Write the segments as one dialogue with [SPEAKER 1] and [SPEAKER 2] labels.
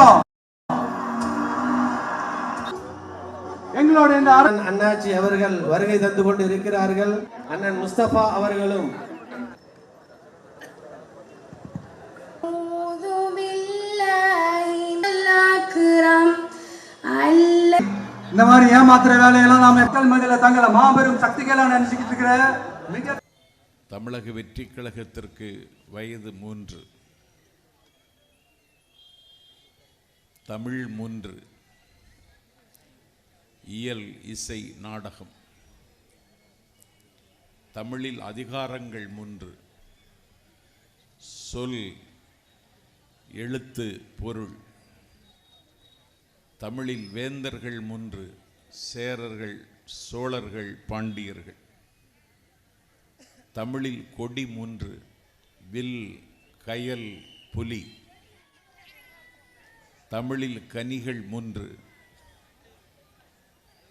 [SPEAKER 1] விரும்புகிறோம் எங்களோட இந்த
[SPEAKER 2] அண்ணாச்சி அவர்கள் வருகை தந்து கொண்டு இருக்கிறார்கள் அண்ணன் முஸ்தபா அவர்களும்.
[SPEAKER 1] இந்த மாதிரி ஏமாத்துற வேலையெல்லாம் நாம மக்கள் மத்தியில் தங்களை மாபெரும் சக்திகளா நினைச்சுக்கிட்டு இருக்கிற
[SPEAKER 3] தமிழக வெற்றி கழகத்திற்கு வயது மூன்று. தமிழ் மூன்று. இயல் இசை நாடகம். தமிழில் அதிகாரங்கள் மூன்று. சொல் எழுத்து பொருள். தமிழில் வேந்தர்கள் மூன்று சேரர்கள் சோழர்கள் பாண்டியர்கள். தமிழில் கொடி மூன்று வில் கயல் புலி. தமிழில் கனிகள் மூன்று.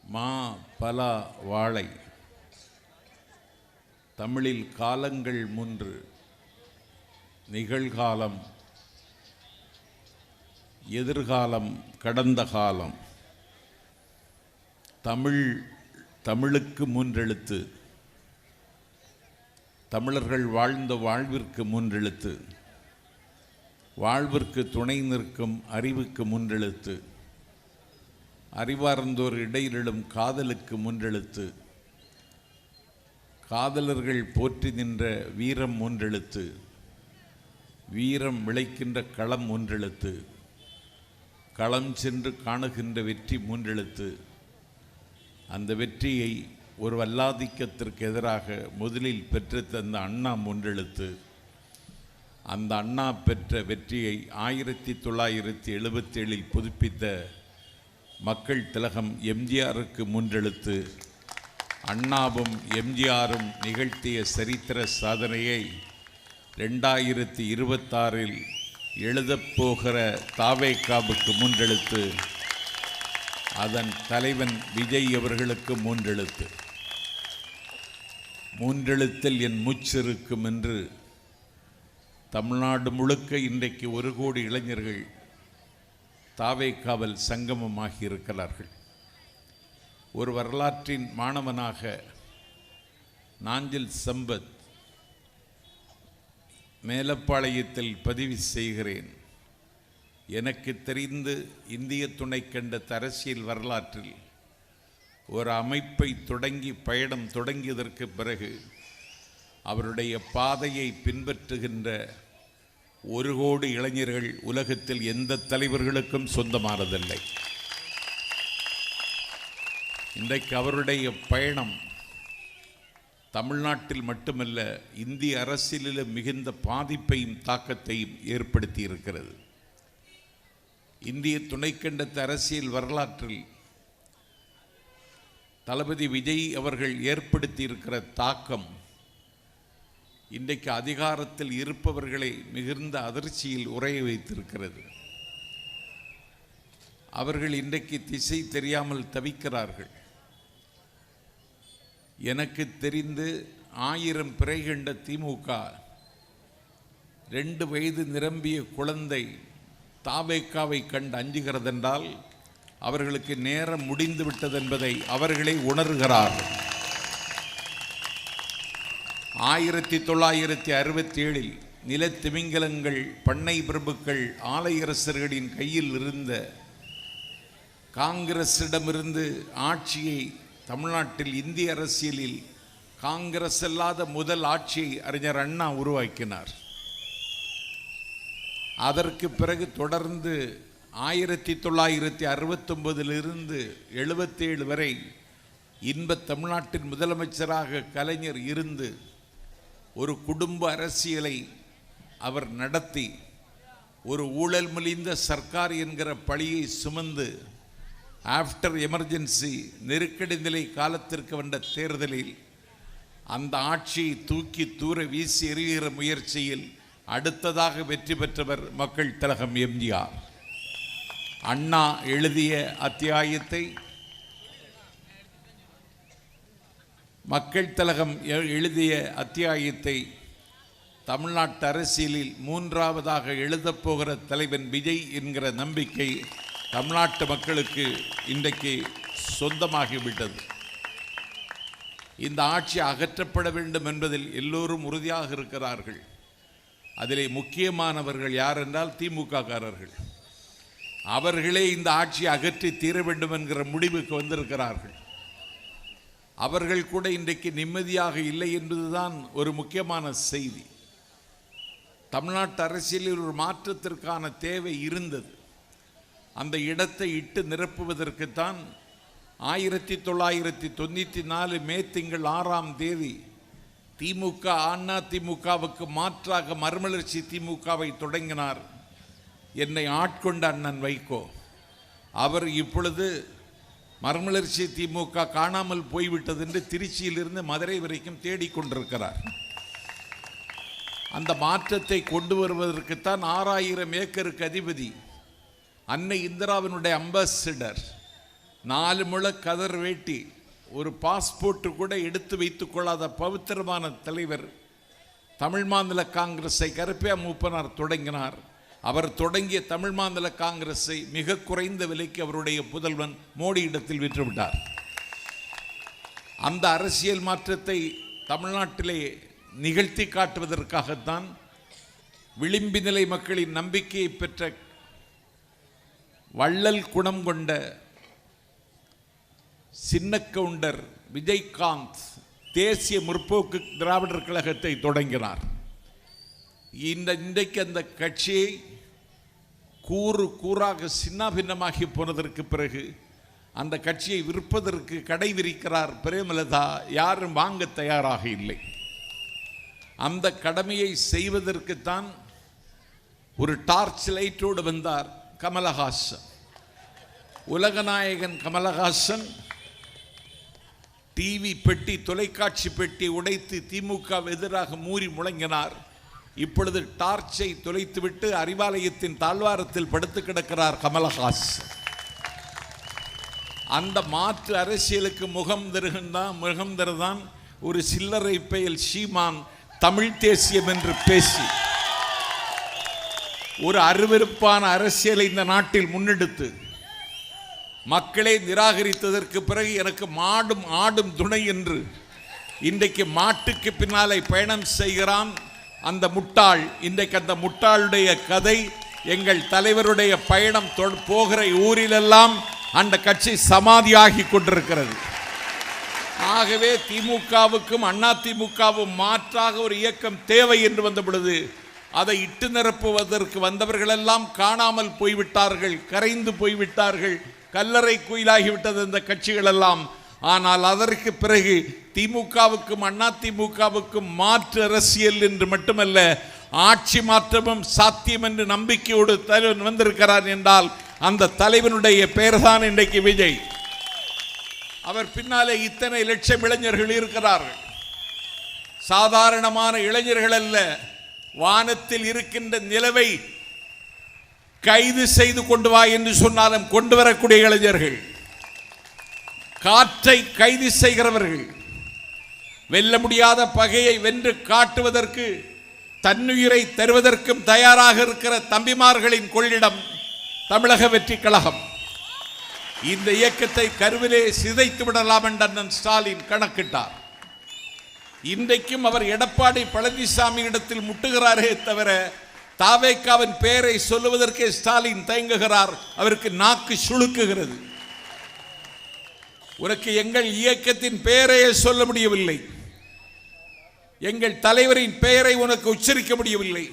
[SPEAKER 3] மா பலா வாழை. தமிழில் காலங்கள் மூன்று. நிகழ்காலம். எதிர்காலம் கடந்த காலம். தமிழ் தமிழுக்கு மூன்றெழுத்து. தமிழர்கள் வாழ்ந்த வாழ்விற்கு மூன்றெழுத்து. வாழ்விற்கு துணை நிற்கும் அறிவுக்கு முன்றெழுத்து. அறிவார்ந்தோர் இடையிலும் காதலுக்கு முன்றெழுத்து. காதலர்கள் போற்றி நின்ற வீரம் மூன்றெழுத்து. வீரம் விளைக்கின்ற களம் ஒன்றெழுத்து களம் சென்று காணுகின்ற வெற்றி மூன்றெழுத்து. அந்த வெற்றியை ஒரு வல்லாதிக்கத்திற்கு எதிராக முதலில் பெற்று தந்த அண்ணா மூன்றெழுத்து. அந்த அண்ணா பெற்ற வெற்றியை ஆயிரத்தி தொள்ளாயிரத்தி எழுபத்தேழில் புதுப்பித்த மக்கள் திலகம் எம்ஜிஆருக்கு முன்றெழுத்து. அண்ணாவும் எம்ஜிஆரும் நிகழ்த்திய சரித்திர சாதனையை ரெண்டாயிரத்தி இருபத்தாறில் எழுதப்போகிற தாவேக்காவுக்கு மூன்றெழுத்து. அதன் தலைவன் விஜய் அவர்களுக்கு மூன்றெழுத்து. மூன்றெழுத்தில் என் மூச்சிருக்கும் என்று தமிழ்நாடு முழுக்க இன்றைக்கு ஒரு கோடி இளைஞர்கள் தாவேக்காவல் சங்கமமாகி இருக்கிறார்கள். ஒரு வரலாற்றின் மாணவனாக நாஞ்சில் சம்பத் மேலப்பாளையத்தில் பதிவு செய்கிறேன். எனக்கு தெரிந்து இந்திய துணை கண்ட அரசியல் வரலாற்றில் ஒரு அமைப்பை தொடங்கி பயணம் தொடங்கியதற்கு பிறகு அவருடைய பாதையை பின்பற்றுகின்ற ஒரு கோடி இளைஞர்கள் உலகத்தில் எந்த தலைவர்களுக்கும் சொந்தமானதில்லை. இன்றைக்கு அவருடைய பயணம் தமிழ்நாட்டில் மட்டுமல்ல இந்திய அரசியலில் மிகுந்த பாதிப்பையும் தாக்கத்தையும் ஏற்படுத்தி இருக்கிறது இந்திய துணைக்கண்டத்து அரசியல் வரலாற்றில் தளபதி விஜய் அவர்கள் ஏற்படுத்தி இருக்கிற தாக்கம் இன்றைக்கு அதிகாரத்தில் இருப்பவர்களை மிகுந்த அதிர்ச்சியில் உரைய வைத்திருக்கிறது. அவர்கள் இன்றைக்கு திசை தெரியாமல் தவிக்கிறார்கள். எனக்கு தெரிந்து ஆயிரம் பிறை கண்ட திமுக ரெண்டு வயது நிரம்பிய குழந்தை தாவேக்காவை கண்டு அஞ்சுகிறதென்றால் அவர்களுக்கு நேரம் முடிந்து விட்டது என்பதை அவர்களே உணர்கிறார்கள். ஆயிரத்தி தொள்ளாயிரத்தி அறுபத்தி ஏழில் நிலத்திமிங்கலங்கள் பண்ணை பிரபுக்கள் ஆலையரசர்களின் கையில் இருந்த காங்கிரஸிடமிருந்து ஆட்சியை தமிழ்நாட்டில் இந்திய அரசியலில் காங்கிரஸ் அல்லாத முதல் ஆட்சியை அறிஞர் அண்ணா உருவாக்கினார். அதற்கு பிறகு தொடர்ந்து ஆயிரத்தி தொள்ளாயிரத்தி அறுபத்தொன்பதிலிருந்து எழுபத்தேழு வரை இன்ப தமிழ்நாட்டின் முதலமைச்சராக கலைஞர் இருந்து ஒரு குடும்ப அரசியலை அவர் நடத்தி ஒரு ஊழல் மலிந்த சர்க்கார் என்கிற பழியை சுமந்து ஆஃப்டர் எமர்ஜென்சி நெருக்கடி நிலை காலத்திற்கு வந்த தேர்தலில் அந்த ஆட்சியை தூக்கி தூர வீசி எறிகிற முயற்சியில் அடுத்ததாக வெற்றி பெற்றவர் மக்கள் திலகம் எம்ஜிஆர். அண்ணா எழுதிய அத்தியாயத்தை மக்கள் தலகம் எ- எழுதிய அத்தியாயத்தை தமிழ்நாட்டு அரசியலில் மூன்றாவதாக எழுதப்போகிற தலைவன் விஜய் என்கிற நம்பிக்கை தமிழ்நாட்டு மக்களுக்கு இன்றைக்கு சொந்தமாகிவிட்டது. இந்த ஆட்சி அகற்றப்பட வேண்டும் என்பதில் எல்லோரும் உறுதியாக இருக்கிறார்கள். அதிலே முக்கியமானவர்கள் யார் என்றால் திமுககாரர்கள். அவர்களே இந்த ஆட்சியை அகற்றி தீர வேண்டும் என்கிற முடிவுக்கு வந்திருக்கிறார்கள். அவர்கள் கூட இன்றைக்கு நிம்மதியாக இல்லை என்பதுதான் ஒரு முக்கியமான செய்தி. தமிழ்நாட்டு அரசியலில் ஒரு மாற்றத்திற்கான தேவை இருந்தது. அந்த இடத்தை இட்டு நிரப்புவதற்குத்தான் ஆயிரத்தி தொள்ளாயிரத்தி தொண்ணூற்றி நாலு மே திங்கள் ஆறாம் தேதி திமுக அண்ணா திமுகவுக்கு மாற்றாக மறுமலர்ச்சி திமுகவை தொடங்கினார் என்னை ஆட்கொண்ட அண்ணன் வைகோ. அவர் இப்பொழுது மறுமலர்ச்சி திமுக காணாமல் போய்விட்டது என்று திருச்சியிலிருந்து மதுரை வரைக்கும் தேடிக்கொண்டிருக்கிறார். அந்த மாற்றத்தை கொண்டு வருவதற்குத்தான் ஆறாயிரம் ஏக்கருக்கு அதிபதி அன்னை இந்திராவினுடைய அம்பாசிடர் நாலு முழ கதர் வேட்டி ஒரு பாஸ்போர்ட்டு கூட எடுத்து வைத்துக் கொள்ளாத பவித்திரமான தலைவர் தமிழ் மாநில காங்கிரஸை கருப்பையா மூப்பனார் தொடங்கினார். அவர் தொடங்கிய தமிழ் மாநில காங்கிரஸை மிக குறைந்த விலைக்கு அவருடைய புதல்வன் மோடி இடத்தில் விற்றுவிட்டார். அந்த அரசியல் மாற்றத்தை தமிழ்நாட்டிலே நிகழ்த்தி காட்டுவதற்காகத்தான் விளிம்பு நிலை மக்களின் நம்பிக்கையை பெற்ற வள்ளல் குணம் கொண்ட சின்ன கவுண்டர் விஜய்காந்த் தேசிய முற்போக்கு திராவிடர் கழகத்தை தொடங்கினார். இந்த இன்றைக்கு அந்த கட்சியை கூறு கூறாக சின்னாபின்னமாகி போனதற்கு பிறகு அந்த கட்சியை விற்பதற்கு கடை விரிக்கிறார் பிரேமலதா யாரும் வாங்க தயாராக இல்லை. அந்த கடமையை செய்வதற்குத்தான் ஒரு டார்ச் லைட்டோடு வந்தார் கமலஹாசன். உலகநாயகன் கமலஹாசன் டிவி பெட்டி தொலைக்காட்சி பெட்டி உடைத்து திமுக எதிராக மூறி முழங்கினார். இப்பொழுது டார்ச்சை தொலைத்துவிட்டு அறிவாலயத்தின் தாழ்வாரத்தில் படுத்து கிடக்கிறார் கமலஹாஸ். அந்த மாற்று அரசியலுக்கு முகம் தருகின்றான் முகம் தருதான் ஒரு சில்லறை பெயல் சீமான் தமிழ் தேசியம் என்று பேசி. ஒரு அருவருப்பான அரசியலை இந்த நாட்டில் முன்னெடுத்து மக்களை நிராகரித்ததற்கு பிறகு எனக்கு மாடும் ஆடும் துணை என்று இன்றைக்கு மாட்டுக்கு பின்னாலே பயணம் செய்கிறான் அந்த முட்டாள் இன்றைக்கு அந்த முட்டாளுடைய கதை எங்கள் தலைவருடைய பயணம் போகிற ஊரிலெல்லாம் அந்த கட்சி சமாதியாகி கொண்டிருக்கிறது. ஆகவே திமுகவுக்கும் அண்ணா திமுகவும் மாற்றாக ஒரு இயக்கம் தேவை என்று வந்த பொழுது அதை இட்டு நிரப்புவதற்கு வந்தவர்களெல்லாம் காணாமல் போய்விட்டார்கள் கரைந்து போய்விட்டார்கள் கல்லறை குயிலாகிவிட்டது இந்த கட்சிகள் எல்லாம் ஆனால் அதற்கு பிறகு திமுகவுக்கும் அண்ணா திமுகவுக்கும் மாற்று அரசியல் என்று மட்டுமல்ல ஆட்சி மாற்றமும் சாத்தியம் என்று நம்பிக்கையோடு தலைவன் வந்திருக்கிறார் என்றால் அந்த தலைவனுடைய பெயர்தான் இன்றைக்கு விஜய். அவர் பின்னாலே இத்தனை லட்சம் இளைஞர்கள் இருக்கிறார்கள். சாதாரணமான இளைஞர்கள் அல்ல வானத்தில் இருக்கின்ற நிலவை கைது செய்து கொண்டு வா என்று சொன்னாலும் கொண்டு வரக்கூடிய இளைஞர்கள். காற்றை கைது செய்கிறவர்கள் வெல்ல முடியாத பகையை வென்று காட்டுவதற்கு தன்னுயிரை தருவதற்கும் தயாராக இருக்கிற தம்பிமார்களின் கொள்ளிடம் தமிழக வெற்றி கழகம். இந்த இயக்கத்தை கருவிலே சிதைத்து விடலாம் என்று அண்ணன் ஸ்டாலின் கணக்கிட்டார். இன்றைக்கும் அவர் எடப்பாடி பழனிசாமி இடத்தில் முட்டுகிறாரே தவிர தாவேக்காவின் பெயரை சொல்லுவதற்கே ஸ்டாலின் தயங்குகிறார். அவருக்கு நாக்கு சுளுக்குகிறது. உனக்கு எங்கள் இயக்கத்தின் பெயரையே சொல்ல முடியவில்லை. எங்கள் தலைவரின் பெயரை உனக்கு உச்சரிக்க முடியவில்லை.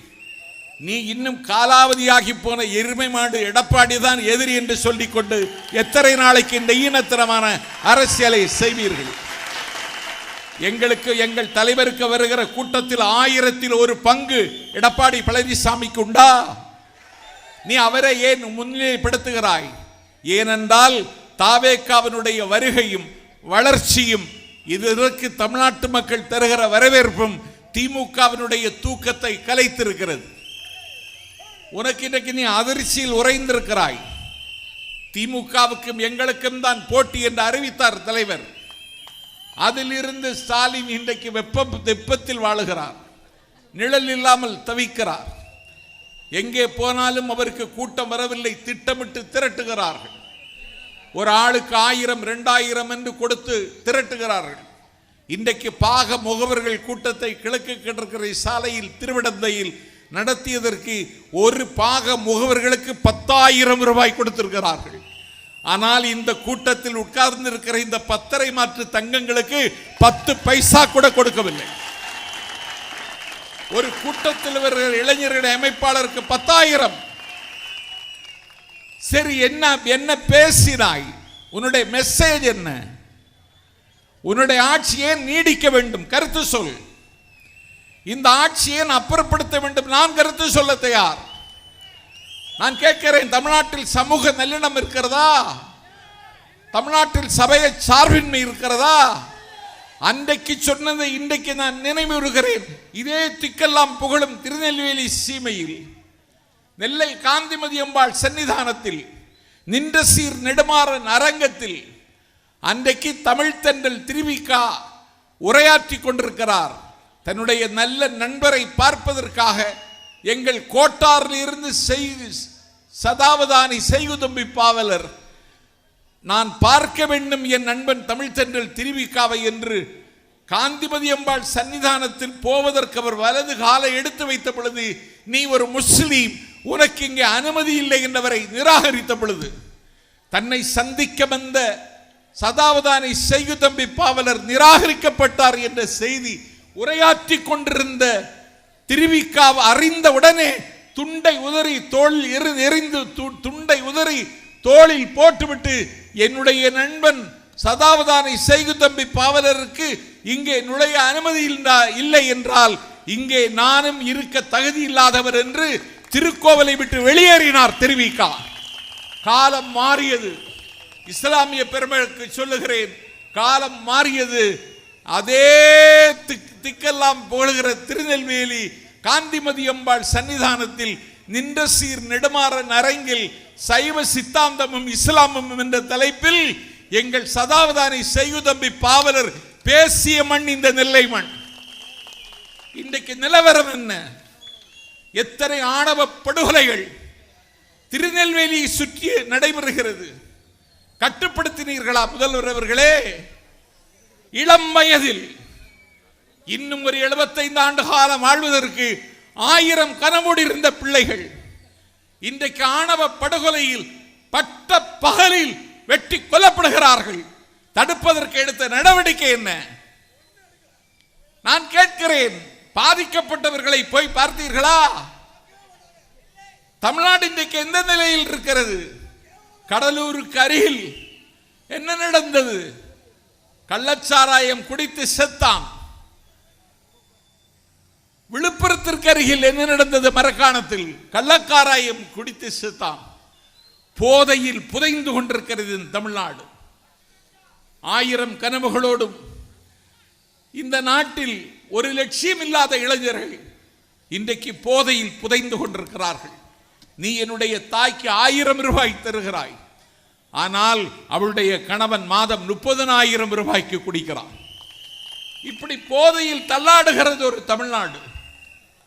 [SPEAKER 3] நீ இன்னும் காலாவதியாகி போன எருமை மாடு எடப்பாடி தான் எதிரி என்று சொல்லிக்கொண்டு எத்தனை நாளைக்கு இந்த ஈனத்தனமான அரசியலை செய்வீர்கள்? எங்களுக்கு எங்கள் தலைவருக்கு வருகிற கூட்டத்தில் ஆயிரத்தில் ஒரு பங்கு எடப்பாடி பழனிசாமிக்கு உண்டா? நீ அவரை ஏன் முன்னிலைப்படுத்துகிறாய்? ஏனென்றால் தாவேக்காவினுடைய வருகையும் வளர்ச்சியும் இதற்கு தமிழ்நாட்டு மக்கள் தருகிற வரவேற்பும் திமுகவினுடைய தூக்கத்தை கலைத்திருக்கிறது. உனக்கு இன்றைக்கு நீ அதிர்ச்சியில் உறைந்திருக்கிறாய். திமுகவுக்கும் எங்களுக்கும் தான் போட்டி என்று அறிவித்தார் தலைவர். அதிலிருந்து ஸ்டாலின் இன்றைக்கு வெப்பம் வெப்பத்தில் வாழுகிறார். நிழல் இல்லாமல் தவிக்கிறார். எங்கே போனாலும் அவருக்கு கூட்டம் வரவில்லை திட்டமிட்டு திரட்டுகிறார்கள். ஒரு ஆளுக்கு ஆயிரம் ரெண்டாயிரம் என்று கொடுத்து திரட்டுகிறார்கள். இன்றைக்கு பாக முகவர்கள் கூட்டத்தை கிழக்கு கிடக்கிற சாலையில் திருவிடந்தையில் நடத்தியதற்கு ஒரு பாக முகவர்களுக்கு பத்தாயிரம் ரூபாய் கொடுத்திருக்கிறார்கள். ஆனால் இந்த கூட்டத்தில் உட்கார்ந்து இருக்கிற இந்த பத்தரை மாற்று தங்கங்களுக்கு பத்து பைசா கூட கொடுக்கவில்லை. ஒரு கூட்டத்தில் இவர்கள் இளைஞர்களுடைய அமைப்பாளருக்கு பத்தாயிரம். சரி என்ன என்ன பேசினாய்? உன்னுடைய மெசேஜ் என்ன? உன்னுடைய ஆட்சியை நீடிக்க வேண்டும். கருத்து சொல். இந்த ஆட்சியை நான் அப்புறப்படுத்த வேண்டும். நான் கருத்து சொல்ல தயார். நான் கேட்கிறேன் தமிழ்நாட்டில் சமூக நல்லிணம் இருக்கிறதா? தமிழ்நாட்டில் சபையை சார்பின்மை இருக்கிறதா? அன்றைக்கு சொன்னதை இன்றைக்கு நான் நினைவுறுகிறேன். இதே திக்கெல்லாம் புகழும் திருநெல்வேலி சீமையில். நெல்லை காந்திமதி அம்பாள் சன்னிதானத்தில் நின்ற சீர் நெடுமாறன் அரங்கத்தில் அன்றைக்கு தமிழ் தென்றல் திருவிக்கா உரையாற்றி கொண்டிருக்கிறார். தன்னுடைய நல்ல நண்பரை பார்ப்பதற்காக எங்கள் கோட்டாரில் இருந்து செய்து சதாவதானி செய்குதம்பி பாவலர் நான் பார்க்க வேண்டும் என் நண்பன் தமிழ் தென்றல் திருவிக்காவை என்று காந்திமதி அம்பாள் சன்னிதானத்தில் போவதற்கு அவர் வலது காலை எடுத்து வைத்த பொழுது நீ ஒரு முஸ்லீம் உனக்கு இங்கே அனுமதி இல்லை என்றவரை நிராகரித்த பொழுது தன்னை சந்திக்க வந்த சதாவதானி செய்குதம்பி பாவலர் நிராகரிக்கப்பட்டார் என்ற செய்தி உரையாற்றி கொண்டிருந்த திருவிக்காவ் அறிந்த உடனே துண்டை உதறி தோல் எரி எரிந்து து- துண்டை உதறி தோளில் போட்டுவிட்டு என்னுடைய நண்பன் சதாவதானை செய்கு தம்பி பாவலருக்கு இங்கே நுழைய அனுமதி இல்லை என்றால் இங்கே நானும் இருக்க தகுதி இல்லாதவர் என்று திருக்கோவலை விட்டு வெளியேறினார் தெரிவிக்கா காலம் மாறியது. இஸ்லாமிய பெருமளுக்கு சொல்லுகிறேன் காலம் மாறியது. அதே திக் திக்கெல்லாம் புகழுகிற திருநெல்வேலி காந்திமதி அம்பாள் சன்னிதானத்தில் நின்ற சீர் நெடுமாற நரங்கில் சைவ சித்தாந்தமும் இஸ்லாமும் என்ற தலைப்பில் எங்கள் சதாவதானி செய்யுதம்பி பாவலர் பேசிய மண் இந்த நெல்லை மண். இன்றைக்கு நிலவரம் என்ன? எத்தனை ஆணவ படுகொலைகள் திருநெல்வேலியை சுற்றி நடைபெறுகிறது. கட்டுப்படுத்தினீர்களா முதல்வர் அவர்களே? இளம் வயதில் இன்னும் ஒரு 75 ஆண்டு காலம் வாழ்வதற்கு ஆயிரம் கனவோடு இருந்த பிள்ளைகள் இன்றைக்கு ஆணவ படுகொலையில் பட்ட பகலில் வெட்டி கொல்லப்படுகிறார்கள். தடுப்பதற்கு எடுத்த நடவடிக்கை என்ன? நான் கேட்கிறேன். பாதிக்கப்பட்டவர்களை போய் பார்த்தீர்களா? தமிழ்நாடு இன்றைக்கு எந்த நிலையில் இருக்கிறது? கடலூருக்கு அருகில் என்ன நடந்தது? கள்ளச்சாராயம் குடித்து செத்தான். விழுப்புரத்திற்கு அருகில் என்ன நடந்தது மரக்காணத்தில்? கள்ளக்காராயம் குடித்து செத்தான். போதையில் புதைந்து கொண்டிருக்கிறது தமிழ்நாடு. ஆயிரம் கனவுகளோடும் இந்த நாட்டில் ஒரு லட்சியம் இல்லாத இளைஞர்கள் இன்றைக்கு போதையில் புதைந்து கொண்டிருக்கிறார்கள். நீ என்னுடைய தாய்க்கு ஆயிரம் ரூபாய் தருகிறாய். ஆனால் அவளுடைய கணவன் மாதம் முப்பதனாயிரம் ரூபாய்க்கு குடிக்கிறான் இப்படி போதையில் தள்ளாடுகிறது ஒரு தமிழ்நாடு.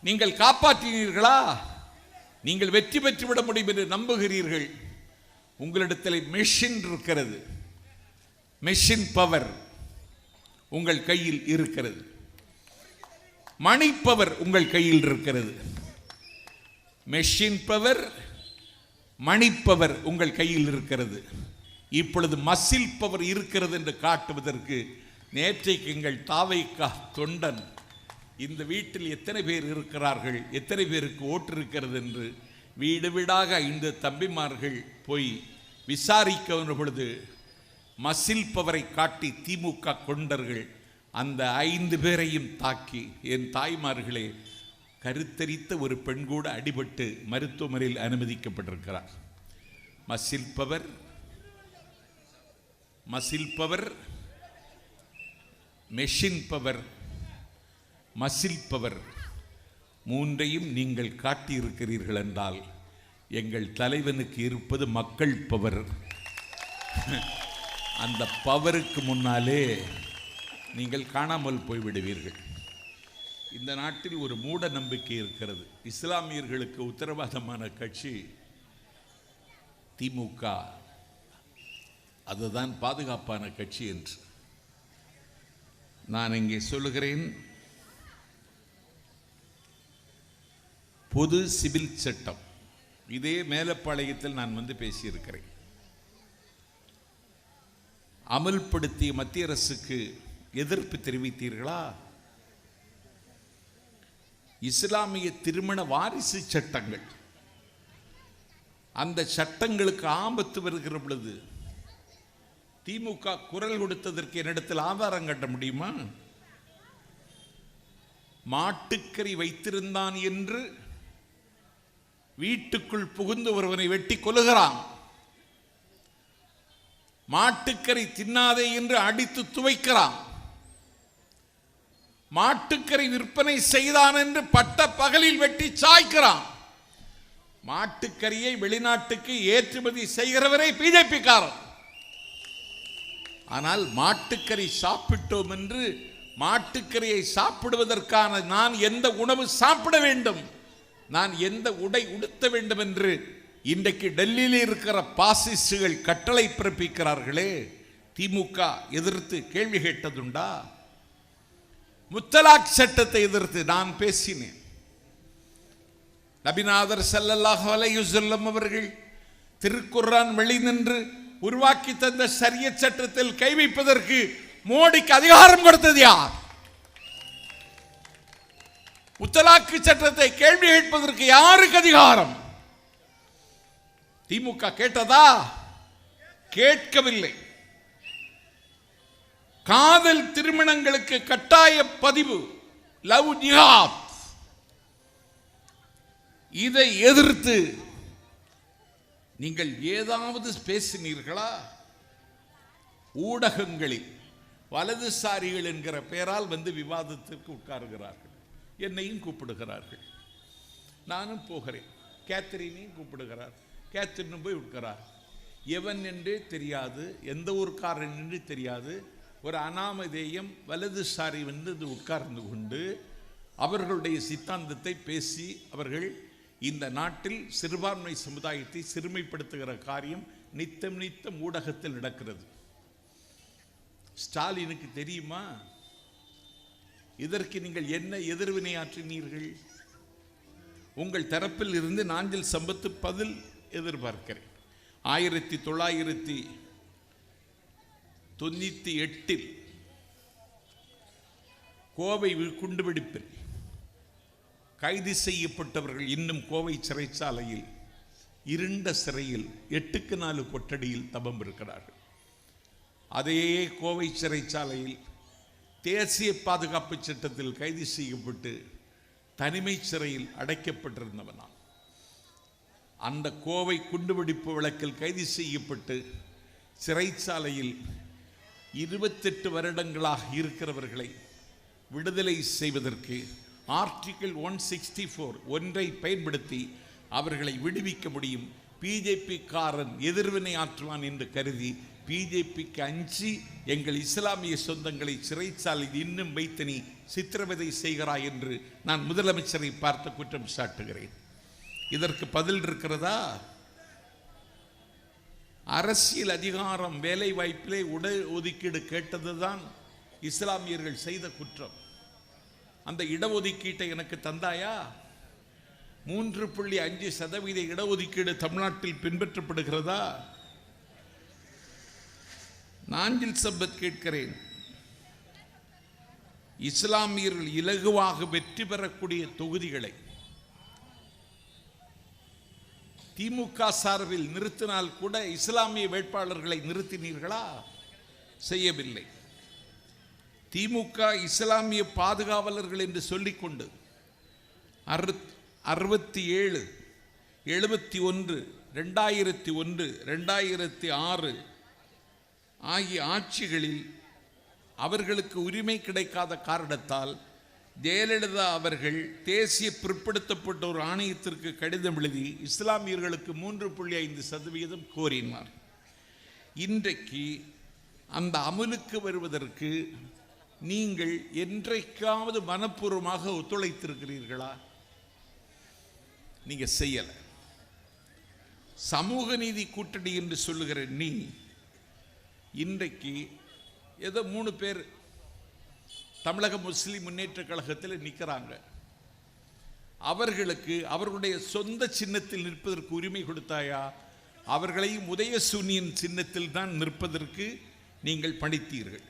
[SPEAKER 3] நீங்கள் காப்பாற்றினீர்களா? நீங்கள் வெற்றி பெற்றுவிட முடியும் என்று நம்புகிறீர்கள். உங்களிடத்தில் மெஷின் இருக்கிறது. மெஷின் பவர் உங்கள் கையில் இருக்கிறது. மணி பவர் உங்கள் கையில் இருக்கிறது. மெஷின் பவர் மணி பவர் உங்கள் கையில் இருக்கிறது. இப்பொழுது மசில் பவர் இருக்கிறது என்று காட்டுவதற்கு நேற்றைக்கு எங்கள் தாவைக்கா தொண்டன் இந்த வீட்டில் எத்தனை பேர் இருக்கிறார்கள் எத்தனை பேருக்கு ஓட்டு இருக்கிறது என்று வீடு வீடாக ஐந்து தம்பிமார்கள் போய் விசாரிக்க வந்த பொழுது மசில் பவரை காட்டி திமுக கொண்டர்கள் அந்த ஐந்து பேரையும் தாக்கி என் தாய்மார்களே கருத்தரித்த ஒரு பெண் கூட அடிபட்டு மருத்துவமனையில் அனுமதிக்கப்பட்டிருக்கிறார். Muscle power muscle power machine power muscle power மூன்றையும் நீங்கள் காட்டியிருக்கிறீர்கள் என்றால் எங்கள் தலைவனுக்கு இருப்பது மக்கள் பவர். அந்த பவருக்கு முன்னாலே நீங்கள் காணாமல் போய்விடுவீர்கள். இந்த நாட்டில் ஒரு மூட நம்பிக்கை இருக்கிறது. இஸ்லாமியர்களுக்கு உத்தரவாதமான கட்சி திமுக. அதுதான் பாதுகாப்பான கட்சி என்று நான் இங்கே சொல்லுகிறேன். பொது சிவில் சட்டம். இதே மேலப்பாளையத்தில் நான் வந்து பேசியிருக்கிறேன். அமல்படுத்திய மத்திய அரசுக்கு எதிர்ப்பு தெரிவித்தீர்களா? இஸ்லாமிய திருமண வாரிசு சட்டங்கள். அந்த சட்டங்களுக்கு ஆபத்து வருகிற பொழுது திமுக குரல் கொடுத்ததற்கு என்னிடத்தில் ஆதாரம் கட்ட முடியுமா? மாட்டுக்கறி வைத்திருந்தான் என்று வீட்டுக்குள் புகுந்து ஒருவனை வெட்டி கொள்ளுகிறான் மாட்டுக்கறி தின்னாதே என்று அடித்து துவைக்கிறான். மாட்டுக்கறி விற்பனை செய்தான் என்று பட்ட பகலில் வெட்டி சாய்க்கிறான். மாட்டுக்கறியை வெளிநாட்டுக்கு ஏற்றுமதி செய்கிறவரே பிஜேபி ஆனால் மாட்டுக்கறி சாப்பிட்டோம் என்று மாட்டுக்கறியை சாப்பிடுவதற்கான நான் எந்த உணவு சாப்பிட வேண்டும்? நான் எந்த உடை உடுத்த வேண்டும் என்று இன்றைக்கு டெல்லியில் இருக்கிற பாசிஸ்டுகள் கட்டளை பிறப்பிக்கிறார்களே. திமுக எதிர்த்து கேள்வி கேட்டதுண்டா? முத்தலாக் சட்டத்தை எதிர்த்து நான் பேசினேன். நபிநாதர் ஸல்லல்லாஹு அலைஹி அவர்கள் திருக்குர்ரான் வெளி நின்று உருவாக்கி தந்த சரிய சட்டத்தில் கை வைப்பதற்கு மோடிக்கு அதிகாரம் கொடுத்தது யார்? முத்தலாக்கு சட்டத்தை கேள்வி கேட்பதற்கு யாருக்கு அதிகாரம்? திமுக கேட்டதா? கேட்கவில்லை. காதல் திருமணங்களுக்கு கட்டாய பதிவு லவ் ஜிஹாத். இதை எதிர்த்து நீங்கள் ஏதாவது பேசினீர்களா? ஊடகங்களில் வலதுசாரிகள் என்கிற பெயரால் வந்து விவாதத்திற்கு உட்காருகிறார்கள். என்னையும் கூப்பிடுகிறார்கள். நானும் போகிறேன். கேத்தரினையும் கூப்பிடுகிறார். கேத்தரினும் போய் உட்கிறார் எவன் என்றே தெரியாது. எந்த ஊர்க்காரன் என்று தெரியாது. ஒரு அனாமதேயம் வலதுசாரி வந்து இது உட்கார்ந்து கொண்டு அவர்களுடைய சித்தாந்தத்தை பேசி அவர்கள் இந்த நாட்டில் சிறுபான்மை சமுதாயத்தை சிறுமைப்படுத்துகிற காரியம் நித்தம் நித்தம் ஊடகத்தில் நடக்கிறது. ஸ்டாலினுக்கு தெரியுமா? இதற்கு நீங்கள் என்ன எதிர்வினை ஆற்றினீர்கள்? உங்கள் தரப்பில் இருந்து நாஞ்சில் சம்பத்து பதில் எதிர்பார்க்கிறேன். ஆயிரத்தி தொள்ளாயிரத்தி தொண்ணூற்றி எட்டில் கோவை குண்டுவெடிப்பில் கைது செய்யப்பட்டவர்கள் இன்னும் கோவை சிறைச்சாலையில் இருண்ட சிறையில் எட்டுக்கு நாலு கொட்டடியில் தபம் இருக்கிறார்கள். அதே கோவை சிறைச்சாலையில் தேசிய பாதுகாப்பு சட்டத்தில் கைது செய்யப்பட்டு தனிமை சிறையில் அடைக்கப்பட்டிருந்தவன் அந்த கோவை குண்டுவெடிப்பு வழக்கில் கைது செய்யப்பட்டு சிறைச்சாலையில் இருபத்தெட்டு வருடங்களாக இருக்கிறவர்களை விடுதலை செய்வதற்கு ஆர்டிகிள் ஒன் சிக்ஸ்டி ஃபோர் ஒன்றை பயன்படுத்தி அவர்களை விடுவிக்க முடியும். பிஜேபிக்காரன் எதிர்வினை ஆற்றுவான் என்று கருதி பிஜேபிக்கு அஞ்சி எங்கள் இஸ்லாமிய சொந்தங்களை சிறைச்சாலையில் இன்னும் வைத்து நீ சித்திரவதை செய்கிறாய் என்று நான் முதலமைச்சரை பார்த்து குற்றம் சாட்டுகிறேன். இதற்கு பதில் இருக்கிறதா? அரசியல் அதிகாரம் வேலை வாய்ப்பிலே உடல் ஒதுக்கீடு கேட்டதுதான் இஸ்லாமியர்கள் செய்த குற்றம். அந்த இடஒதுக்கீட்டை எனக்கு தந்தாயா? மூன்று புள்ளி அஞ்சு சதவீத இடஒதுக்கீடு தமிழ்நாட்டில் பின்பற்றப்படுகிறதா? நாஞ்சில் சம்பத் கேட்கிறேன். இஸ்லாமியர்கள் இலகுவாக வெற்றி பெறக்கூடிய தொகுதிகளை திமுக சார்பில் நிறுத்தினால் கூட இஸ்லாமிய வேட்பாளர்களை நிறுத்தினீர்களா? செய்யவில்லை. திமுக இஸ்லாமிய பாதுகாவலர்கள் என்று சொல்லிக்கொண்டு அறுத் அறுபத்தி ஏழு எழுபத்தி ஒன்று ரெண்டாயிரத்தி ஒன்று ரெண்டாயிரத்தி ஆறு ஆகிய ஆட்சிகளில் அவர்களுக்கு உரிமை கிடைக்காத காரணத்தால் ஜெயலலிதா அவர்கள் தேசிய பிற்படுத்தப்பட்ட ஒரு ஆணையத்திற்கு கடிதம் எழுதி இஸ்லாமியர்களுக்கு மூன்று புள்ளி ஐந்து சதவீதம் கோரினார். இன்றைக்கு அந்த அமலுக்கு வருவதற்கு நீங்கள் என்றைக்காவது மனப்பூர்வமாக ஒத்துழைத்திருக்கிறீர்களா? நீங்கள் செய்யலை. சமூக நீதி கூட்டணி என்று சொல்லுகிற நீ இன்றைக்கு ஏதோ மூணு பேர் தமிழக முஸ்லிம் முன்னேற்ற கழகத்தில் நிற்கிறாங்க அவர்களுக்கு அவர்களுடைய சொந்த சின்னத்தில் நிற்பதற்கு உரிமை கொடுத்தாயா? அவர்களையும் உதயசூனியின் சின்னத்தில் தான் நிற்பதற்கு நீங்கள் பணித்தீர்கள்.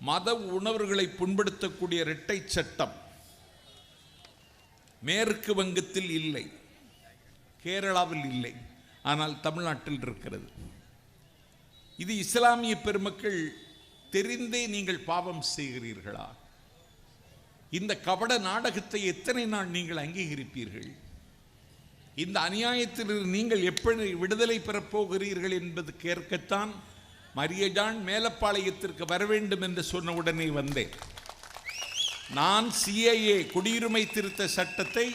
[SPEAKER 3] மத உணர்வுகளை புண்படுத்தக்கூடிய இரட்டை சட்டம் மேற்கு வங்கத்தில் இல்லை. கேரளாவில் இல்லை. ஆனால் தமிழ்நாட்டில் இருக்கிறது. இது இஸ்லாமிய பெருமக்கள் தெரிந்தே நீங்கள் பாவம் செய்கிறீர்களா? இந்த கபட நாடகத்தை எத்தனை நாள் நீங்கள் அங்கீகரிப்பீர்கள்? இந்த அநியாயத்தில் நீங்கள் எப்படி விடுதலை பெறப்போகிறீர்கள் என்பது கேட்கத்தான் மரியஜான் மேலப்பாளையத்திற்கு வர வேண்டும் என்று சொன்ன உடனே வந்தேன். நான் சிஏஏ குடியுரிமை திருத்த சட்டத்தை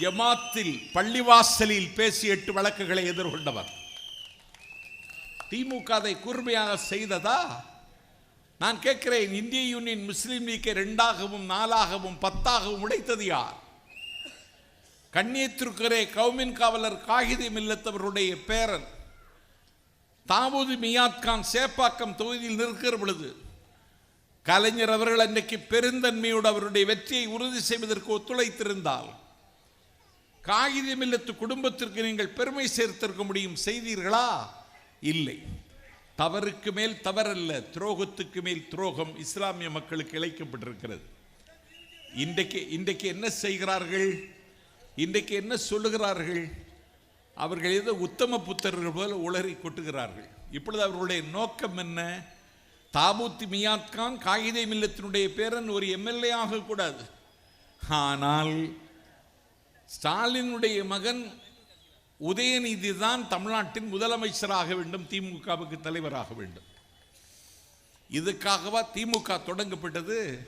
[SPEAKER 3] ஜமாத்தில் பள்ளிவாசலில் பேசி எட்டு வழக்குகளை எதிர்கொண்டவர். திமுக அதை கூர்மையாக செய்ததா? நான் கேட்கிறேன் இந்திய யூனியன் முஸ்லீம் லீக்கை ரெண்டாகவும் நாலாகவும் பத்தாகவும் உடைத்தது யார்? கண்ணியத்திற்குரே கவுமின் காவலர் காகிதி மில்லத்தவருடைய பேரன். தாவூது மியாத் கான் சேப்பாக்கம் தொகுதியில் நிற்கிற பொழுது கலைஞர் அவர்கள் அன்றைக்கு பெருந்தன்மையோடு அவருடைய வெற்றியை உறுதி செய்வதற்கு ஒத்துழைத்திருந்தால் காகிதி மில்லத்து குடும்பத்திற்கு நீங்கள் பெருமை சேர்த்திருக்க முடியும் செய்தீர்களா? இல்லை. தவறுக்கு மேல் தவறல்ல துரோகத்துக்கு மேல் துரோகம் இஸ்லாமிய மக்களுக்கு இழைக்கப்பட்டிருக்கிறது. இன்றைக்கு இன்றைக்கு என்ன செய்கிறார்கள்? இன்றைக்கு என்ன சொல்லுகிறார்கள்? அவர்கள் ஏதோ உத்தம புத்தர்கள் போல உளறி கொட்டுகிறார்கள். இப்பொழுது அவர்களுடைய நோக்கம் என்ன? தாபூத்தி மியாத் கான் காகிதை மில்லத்தினுடைய பேரன் ஒரு எம்எல்ஏ ஆகக்கூடாது. ஆனால் ஸ்டாலினுடைய மகன் உதயநிதி தான் தமிழ்நாட்டின் முதலமைச்சராக வேண்டும் திமுகவுக்கு தலைவராக வேண்டும். இதுக்காகவா திமுக தொடங்கப்பட்டது?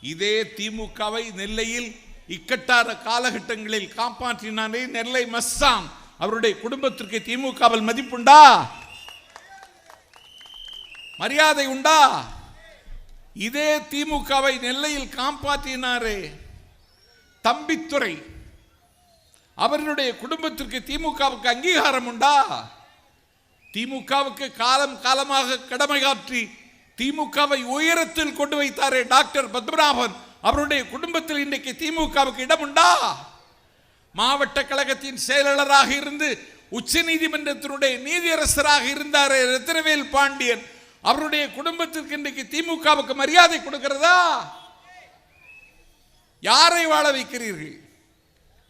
[SPEAKER 3] இதே திமுகவை நெல்லையில் இக்கட்டார காலகட்டங்களில் காப்பாற்றினானே நெல்லை மஸ்தான் அவருடைய குடும்பத்திற்கு திமுகவில் மதிப்புண்டா? மரியாதை உண்டா? இதே திமுகவை நெல்லையில் காப்பாற்றினாரே தம்பித்துறை. அவர்களுடைய குடும்பத்திற்கு திமுகவுக்கு அங்கீகாரம் உண்டா திமுகவுக்கு காலம் காலமாக கடமையாற்றி திமுகவை உயரத்தில் கொண்டு வைத்தாரே டாக்டர் பத்மநாபன். அவருடைய குடும்பத்தில் இன்றைக்கு திமுகவுக்கு இடம் உண்டா மாவட்ட கழகத்தின் செயலாளராக இருந்து உச்ச நீதிமன்றத்தினுடைய நீதியரசராக இருந்தாரே ரத்னவேல் பாண்டியன். அவருடைய குடும்பத்திற்கு இன்றைக்கு திமுகவுக்கு மரியாதை கொடுக்கிறதா? யாரை வாழ வைக்கிறீர்கள்?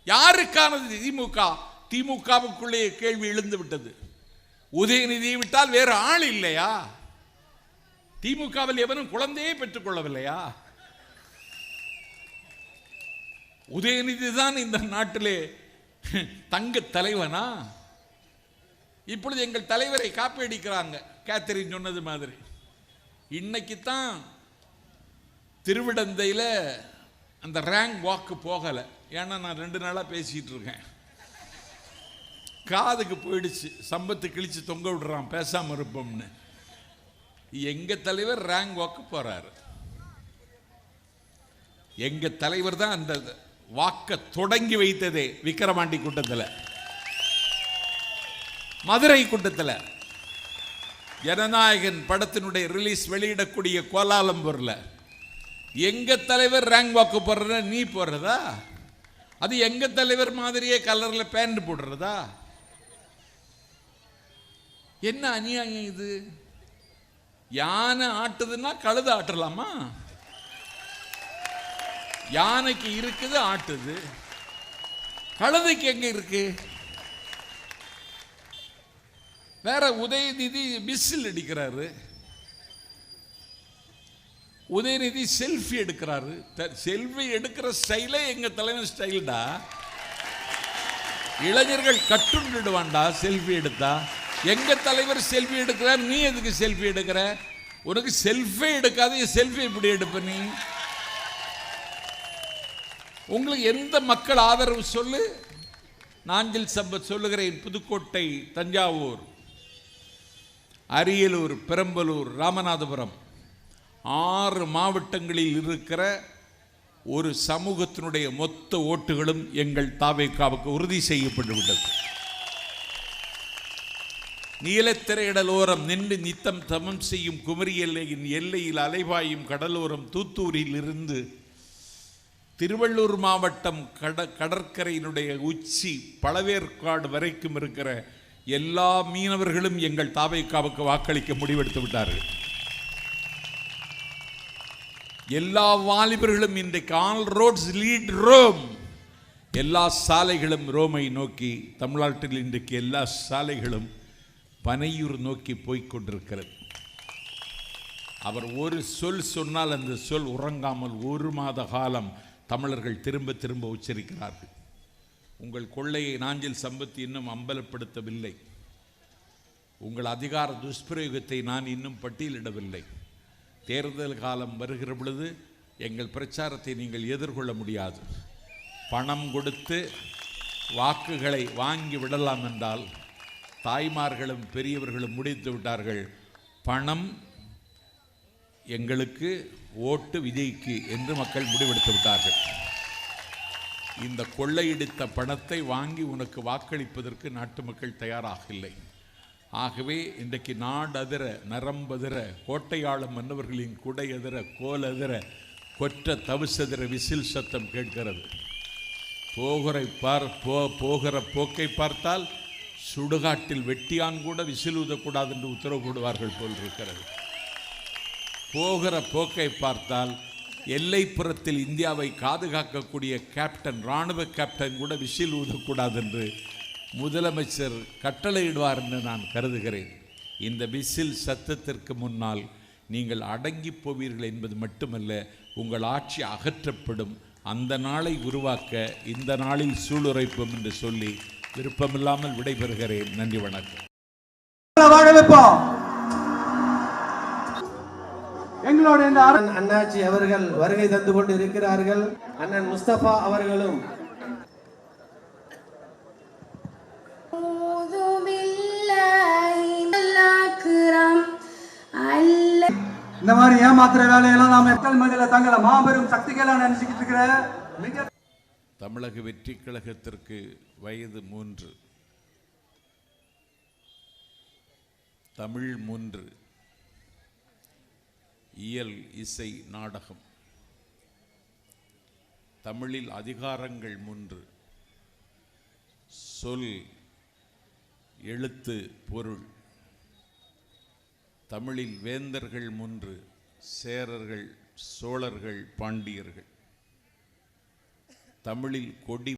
[SPEAKER 3] யாருக்கானது திமுக? திமுகவுக்குள்ளே கேள்வி எழுந்து விட்டது. உதயநிதியை விட்டால் வேறு ஆள் இல்லையா? திமுகவில் எவனும் குழந்தையே பெற்றுக்கொள்ளவில்லையா? உதயநிதி தான் இந்த நாட்டிலே தங்க தலைவனா? இப்பொழுது எங்கள் தலைவரை காப்பீடிக்கிறாங்க கேத்தரின் சொன்னது மாதிரி. இன்னைக்கு தான் திருவிடந்தையில் அந்த ரேங்க் வாக்கு போகலை. ஏன்னா நான் ரெண்டு நாளாக பேசிகிட்டு இருக்கேன். காதுக்கு போயிடுச்சு. சம்பத்து கிழிச்சு தொங்க விடுறான். பேசாமல் இருப்போம்னு. எங்கள் தலைவர் ரேங்க் வாக்கு போகிறாரு எங்கள் தலைவர் தான் அந்த வாக்க தொடங்கி வைத்ததே விக்கிரமாண்டி கூட்டத்தில். மதுரை கூட்டத்தில். ஜனநாயகன் படத்தினுடைய ரிலீஸ் வெளியிடக்கூடிய கோலாலம்பூரில். எங்கள் தலைவர் ரேங்க் வாக்கு போடுற நீ போடுறதா அது எங்க தலைவர் மாதிரியே கலர்ல பேண்ட் போடுறதா? என்ன அநியாயம் இது? யானை ஆட்டுதுன்னா கழுத ஆட்டலாமா? யானைக்கு இருக்குது ஆட்டுது. கழுதைக்கு எங்க இருக்கு? வேற உதயநிதி மிஸ்ஸில் அடிக்கிறாரு. உதயநிதி செல்ஃபி எடுக்கிறாரு. செல்ஃபி எடுக்கிற ஸ்டைலே எங்கள் தலைவன் ஸ்டைல்டா இளைஞர்கள் கட்டுண்டுடுவான்டா செல்ஃபி எடுத்தா. எங்கள் தலைவர் செல்ஃபி எடுக்கிறார்? நீ எதுக்கு செல்ஃபி எடுக்கிற? உனக்கு செல்ஃபே எடுக்காத செல்ஃபி எப்படி எடுப்ப நீ? உங்களுக்கு எந்த மக்கள் ஆதரவு சொல்லு? நாஞ்சில் சம்பத் சொல்லுகிறேன் புதுக்கோட்டை தஞ்சாவூர் அரியலூர் பெரம்பலூர் ராமநாதபுரம். ஆறு மாவட்டங்களில் இருக்கிற ஒரு சமூகத்தினுடைய மொத்த ஓட்டுகளும் எங்கள் தாவேக்காவுக்கு உறுதி செய்யப்பட்டு விட்டது நீலத்திரையிடலோரம் நின்று நித்தம் தமம் செய்யும் குமரி எல்லையின் எல்லையில் அலைபாயும் கடலோரம் தூத்தூரில் இருந்து திருவள்ளூர் மாவட்டம் கட கடற்கரையினுடைய உச்சி பழவேற்காடு வரைக்கும் இருக்கிற எல்லா மீனவர்களும் எங்கள் தாவைக்காவுக்கு வாக்களிக்க முடிவெடுத்து விட்டார்கள் எல்லா வாலிபர்களும் இன்றைக்கு ஆல் ரோட்ஸ் லீட் ரோம் எல்லா சாலைகளும் ரோமை நோக்கி தமிழ்நாட்டில் இன்றைக்கு எல்லா சாலைகளும் பனையூர் நோக்கி போய்கொண்டிருக்கிறது அவர் ஒரு சொல் சொன்னால் அந்த சொல் உறங்காமல் ஒரு மாத காலம் தமிழர்கள் திரும்ப திரும்ப உச்சரிக்கிறார்கள். உங்கள் கொள்ளையை நாஞ்சில் சம்பத்து இன்னும் அம்பலப்படுத்தவில்லை. உங்கள் அதிகார துஷ்பிரயோகத்தை நான் இன்னும் பட்டியலிடவில்லை. தேர்தல் காலம் வருகிற பொழுது எங்கள் பிரச்சாரத்தை நீங்கள் எதிர்கொள்ள முடியாது. பணம் கொடுத்து வாக்குகளை வாங்கி விடலாம் என்றால் தாய்மார்களும் பெரியவர்களும் முடித்து விட்டார்கள். பணம் எங்களுக்கு ஓட்டு விஜய்க்கு என்று மக்கள் முடிவெடுத்து விட்டார்கள். இந்த கொள்ளையடித்த பணத்தை வாங்கி உனக்கு வாக்களிப்பதற்கு நாட்டு மக்கள் தயாராக இல்லை. ஆகவே இன்றைக்கு நாடதிர நரம்பதிர கோட்டையாளம் மன்னவர்களின் குடையதிர கோலதிர கொற்ற தவிசதிர விசில் சத்தம் கேட்கிறது. போகிற பார் போ போகிற போக்கை பார்த்தால் சுடுகாட்டில் வெட்டியான் கூட விசில் ஊதக்கூடாது என்று உத்தரவு போடுவார்கள் போல் இருக்கிறது போகிற போக்கை பார்த்தால் எல்லைப்புறத்தில் இந்தியாவை பாதுகாக்கக்கூடிய கேப்டன் இராணுவ கேப்டன் கூட விசில் ஊதக்கூடாது என்று முதலமைச்சர் கட்டளையிடுவார் என்று நான் கருதுகிறேன். இந்த விசில் சத்தத்திற்கு முன்னால் நீங்கள் அடங்கி போவீர்கள் என்பது மட்டுமல்ல உங்கள் ஆட்சி அகற்றப்படும். அந்த நாளை உருவாக்க இந்த நாளில் சூளுரைப்போம் என்று சொல்லி விருப்பமில்லாமல் விடைபெறுகிறேன். நன்றி வணக்கம்.
[SPEAKER 1] எங்களுடைய எங்களோட
[SPEAKER 2] அண்ணாச்சி அவர்கள் வருகை தந்து கொண்டு இருக்கிறார்கள் அண்ணன் முஸ்தபா அவர்களும்
[SPEAKER 1] இந்த மாதிரி ஏமாத்துற வேலையெல்லாம் நாம மக்கள் மத்தியில தங்களை மாபெரும் சக்திகளா நினைச்சுக்கிட்டு இருக்கிற மிக
[SPEAKER 3] தமிழக வெற்றி கழகத்திற்கு வயது மூன்று. தமிழ் மூன்று. இயல் இசை நாடகம். தமிழில் அதிகாரங்கள் மூன்று. சொல் எழுத்து பொருள். தமிழில் வேந்தர்கள் முன்று சேரர்கள் சோழர்கள் பாண்டியர்கள். தமிழில் கொடி